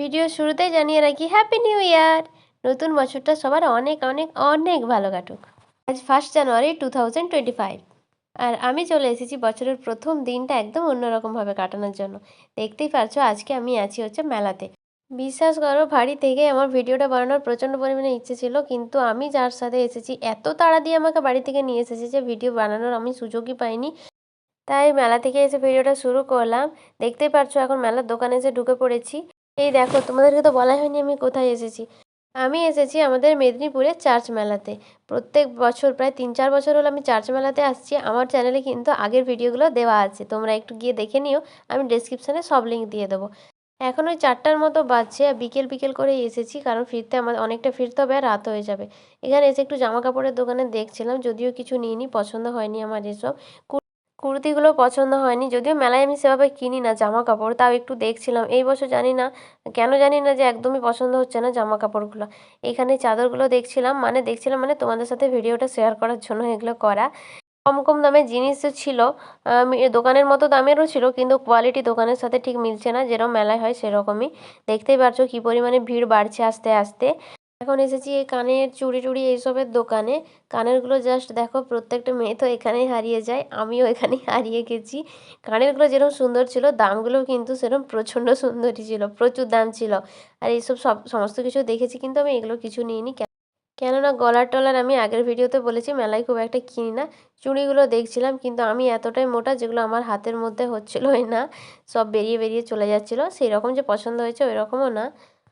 Video শুরুতেই জানিয়ে রাখি হ্যাপি নিউ ইয়ার নতুন বছরটা সবার অনেক অনেক অনেক ভালো কাটুক। আজ first January two thousand twenty five আর আমি চলে এসেছি বছরের প্রথম দিনটা একদম অন্যরকমভাবে কাটানোর জন্য। দেখতেই পারছ, আজকে আমি আছি হচ্ছে মেলাতে। বিশ্বাস করো বাড়ি থেকে আমার ভিডিওটা বানানোর প্রচণ্ড পরিমাণে ইচ্ছে ছিল, কিন্তু আমি যার সাথে এসেছি, এত তাড়া দিয়ে আমাকে বাড়ি থেকে নিয়ে এসেছে যে ভিডিও বানানোর আমি সুযোগই পাইনি। তাই মেলা থেকে এসে ভিডিওটা শুরু করলাম। দেখতেই পারছ, এখন মেলার দোকানে এসে ঢুকে পড়েছি। এই দেখো, তোমাদেরকে তো বলাই হয়নি আমি কোথায় এসেছি। আমি এসেছি আমাদের মেদিনীপুরের চার্চ মেলাতে। প্রত্যেক বছর প্রায় তিন চার বছর হলো আমি চার্চ মেলাতে আসছি। আমার চ্যানেলে কিন্তু আগের ভিডিওগুলো দেওয়া আছে। তোমরা একটু গিয়ে দেখে নিও। আমি ডিসক্রিপশানে সব লিঙ্ক দিয়ে দেবো। এখন ওই চারটার মতো বাজছে বিকেল বিকেল করেই এসেছি, কারণ ফিরতে আমার অনেকটা ফিরতে হবে আর রাত হয়ে যাবে। এখানে এসে একটু জামা কাপড়ের দোকানে দেখছিলাম, যদিও কিছু নিইনি, পছন্দ হয়নি আমার এসব। কুর্তিগুলো পছন্দ হয়নি, যদিও মেলায় আমি সেভাবে কিনি না জামা কাপড় তাও একটু দেখছিলাম। এই বছর জানি না, কেন জানি না যে একদমই পছন্দ হচ্ছে না জামা কাপড়গুলো এখানে চাদরগুলো দেখছিলাম মানে দেখছিলাম মানে তোমাদের সাথে ভিডিওটা শেয়ার করার জন্য এগুলো করা। কম কম দামের জিনিসও ছিল দোকানের মতো দামেরও ছিল, কিন্তু কোয়ালিটি দোকানের সাথে ঠিক মিলছে না যেরকম মেলায় হয় সেরকমই। দেখতেই পারছ কী পরিমাণে ভিড় বাড়ছে আস্তে আস্তে। এখন এসেছি এই কানের চুড়ি টুড়ি এইসবের দোকানে। কানেরগুলো জাস্ট দেখো, প্রত্যেকটা মেয়ে তো এখানেই হারিয়ে যায়, আমিও এখানেই হারিয়ে গেছি। কানেরগুলো যেরকম সুন্দর ছিল, দামগুলোও কিন্তু সেরকম প্রচণ্ড সুন্দরই ছিল, প্রচুর দাম ছিল। আর এইসব সব, সমস্ত কিছু দেখেছি কিন্তু আমি এগুলো কিছু নিইনি। কেননা গলার টলার আমি আগের ভিডিওতে বলেছি, মেলায় খুব একটা কিনি না। চুড়িগুলো দেখছিলাম কিন্তু আমি এতটাই মোটা যেগুলো আমার হাতের মধ্যে হচ্ছিলোই না, সব বেরিয়ে বেরিয়ে চলে যাচ্ছিল। সেই রকম যে পছন্দ হয়েছে ওই রকমও না।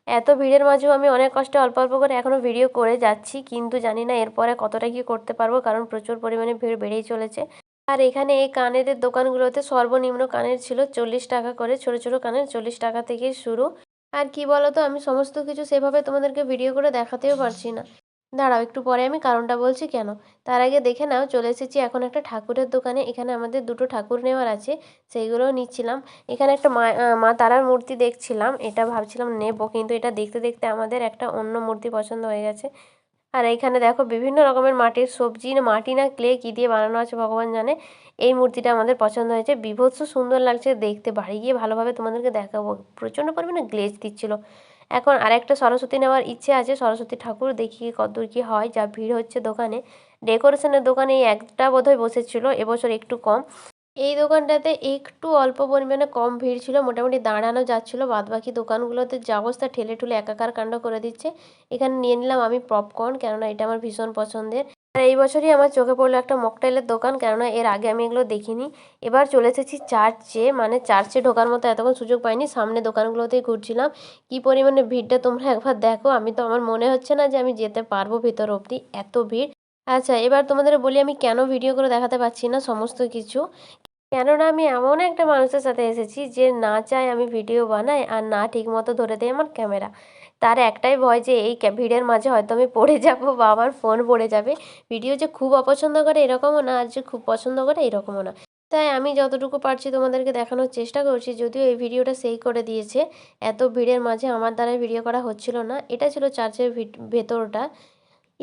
এত ভিড়ের মাঝেও আমি অনেক কষ্টে অল্প অল্প করে এখনও ভিডিও করে যাচ্ছি, কিন্তু জানি না এরপরে কতটা কী করতে পারব, কারণ প্রচুর পরিমাণে ভিড় বেড়েই চলেছে। আর এখানে এই কানের দোকানগুলোতে সর্বনিম্ন কানের ছিল চল্লিশ টাকা করে, ছোট ছোট কানের চল্লিশ টাকা থেকে শুরু। আর কি বলতো, আমি সমস্ত কিছু সেভাবে তোমাদেরকে ভিডিও করে দেখাতেও পারছি না। দাঁড়াও একটু পরে আমি কারণটা বলছি কেন? তার আগে দেখে নাও, চলে এসেছি এখন একটা ঠাকুরের দোকানে। এখানে আমাদের দুটো ঠাকুর নেওয়ার আছে, সেইগুলোও নিচ্ছিলাম। এখানে একটা মা মা তারার মূর্তি দেখছিলাম, এটা ভাবছিলাম নেব, কিন্তু এটা দেখতে দেখতে আমাদের একটা অন্য মূর্তি পছন্দ হয়ে গেছে। আর এখানে দেখো বিভিন্ন রকমের মাটির সবজি না মাটি না ক্লে কী দিয়ে বানানো আছে ভগবান জানে। এই মূর্তিটা আমাদের পছন্দ হয়েছে। বিভৎস সুন্দর লাগছে দেখতে। বাড়ি গিয়ে ভালোভাবে তোমাদেরকে দেখাবো। প্রচণ্ড পরিমাণে গ্লেজ দিচ্ছিল। এখন আরেকটা সরস্বতী নেওয়ার ইচ্ছে আছে। সরস্বতী ঠাকুর দেখি কতদূর কী হয়, যা ভিড় হচ্ছে দোকানে। ডেকোরেশনের দোকানে একটা বোধহয় বসেছিল, এবছর একটু কম। এই দোকানটাতে একটু অল্প পরিমাণে কম ভিড় ছিল, মোটামুটি দাঁড়ানো যাচ্ছিল। বাদবাকি দোকানগুলোতে যা অবস্থা, ঠেলে ঠুলে একাকার কাণ্ড করে দিচ্ছে। এখানে নিয়ে নিলাম আমি পপকর্ন কেননা এটা আমার ভীষণ পছন্দের। আর এই বছরই আমার চোখে পড়ল একটা মকটাইলের দোকান, কেননা এর আগে আমি এগুলো দেখিনি। এবার চলে এসেছি চার্চে মানে চার্চে ঢোকার মতো এতক্ষণ সুযোগ পাইনি, সামনে দোকানগুলোতেই ঘুরছিলাম। কি পরিমাণে ভিড়টা তোমরা একবার দেখো, আমি তো আমার মনে হচ্ছে না যে আমি যেতে পারব ভিতর অবধি, এত ভিড়। আচ্ছা এবার তোমাদের বলি আমি কেন ভিডিও করে দেখাতে পারছি না, সমস্ত কিছু। কেননা আমি এমন একটা মানুষের সাথে এসেছি যে না চায় আমি ভিডিও বানাই আর না ঠিক মতো ধরে দেয় আমার ক্যামেরা। তার একটাই ভয় যে এই ভিড়ের মাঝে হয়তো আমি পড়ে যাব বা আমার ফোন পড়ে যাবে। ভিডিও যে খুব অপছন্দ করে এরকমও না, আর যে খুব পছন্দ করে এরকমও না। তাই আমি যতটুকু পারছি তোমাদেরকে দেখানোর চেষ্টা করছি, যদিও এই ভিডিওটা সেই করে দিয়েছে। এত ভিড়ের মাঝে আমার দ্বারা ভিডিও করা হচ্ছিল না। এটা ছিল চার্চের ভেতরটা।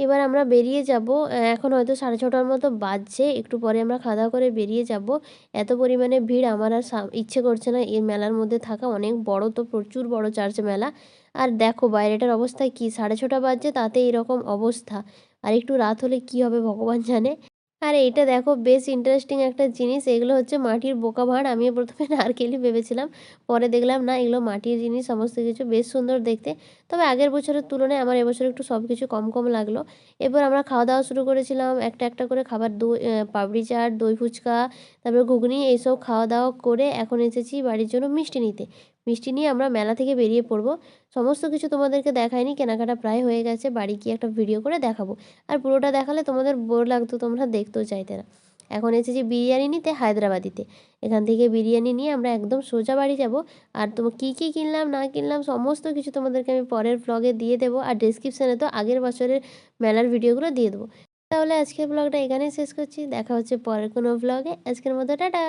এবার আমরা বেরিয়ে যাব। এখন হয়তো সাড়ে ছটার মতো বাজছে। একটু পরে আমরা খাওয়া দাওয়া করে বেরিয়ে যাব। এত পরিমাণে ভিড়, আমার আর ইচ্ছে করছে না এই মেলার মধ্যে থাকা। অনেক বড় তো, প্রচুর বড় চার্চ মেলা। আর দেখো বাইরেটার অবস্থা কি? সাড়ে ছটা বাজছে, তাতে এরকম অবস্থা। আর একটু রাত হলে কি হবে ভগবান জানে। আর এইটা দেখো বেশ ইন্টারেস্টিং একটা জিনিস, এগুলো হচ্ছে মাটির বোকা ভাঁড়। আমি প্রথমে নারকেলই ভেবেছিলাম, পরে দেখলাম না, এগুলো মাটির জিনিস, সমস্ত কিছু বেশ সুন্দর দেখতে। তবে আগের বছরের তুলনায় আমার এবছর একটু সব কিছু কম কম লাগল। এরপর আমরা খাওয়া দাওয়া শুরু করেছিলাম, একটা একটা করে খাবার, দই পাপড়ি চাট, দই ফুচকা, তারপরে ঘুগনি, এইসব খাওয়া দাওয়া করে এখন এসেছি বাড়ির জন্য মিষ্টি নিতে। মিষ্টি নিয়ে আমরা মেলা থেকে বেরিয়ে পড়ব। সমস্ত কিছু তোমাদেরকে দেখায়নি কেনাকাটা প্রায় হয়ে গেছে। বাড়ি গিয়ে একটা ভিডিও করে দেখাবো। আর পুরোটা দেখালে তোমাদের বোর লাগতো, তোমরা দেখতেও চাইতে না। এখন এসেছি বিরিয়ানি নিতে হায়দ্রাবাদিতে। এখান থেকে বিরিয়ানি নিয়ে আমরা একদম সোজা বাড়ি যাব। আর তোমার কী কী কিনলাম, না কিনলাম, সমস্ত কিছু তোমাদেরকে আমি পরের ব্লগে দিয়ে দেবো। আর ডিসক্রিপশানে তো আগের বছরের মেলার ভিডিওগুলো দিয়ে দেবো। তাহলে আজকের ব্লগটা এখানেই শেষ করছি। দেখা হচ্ছে পরের কোনো ব্লগে আজকের মতো, টাটা!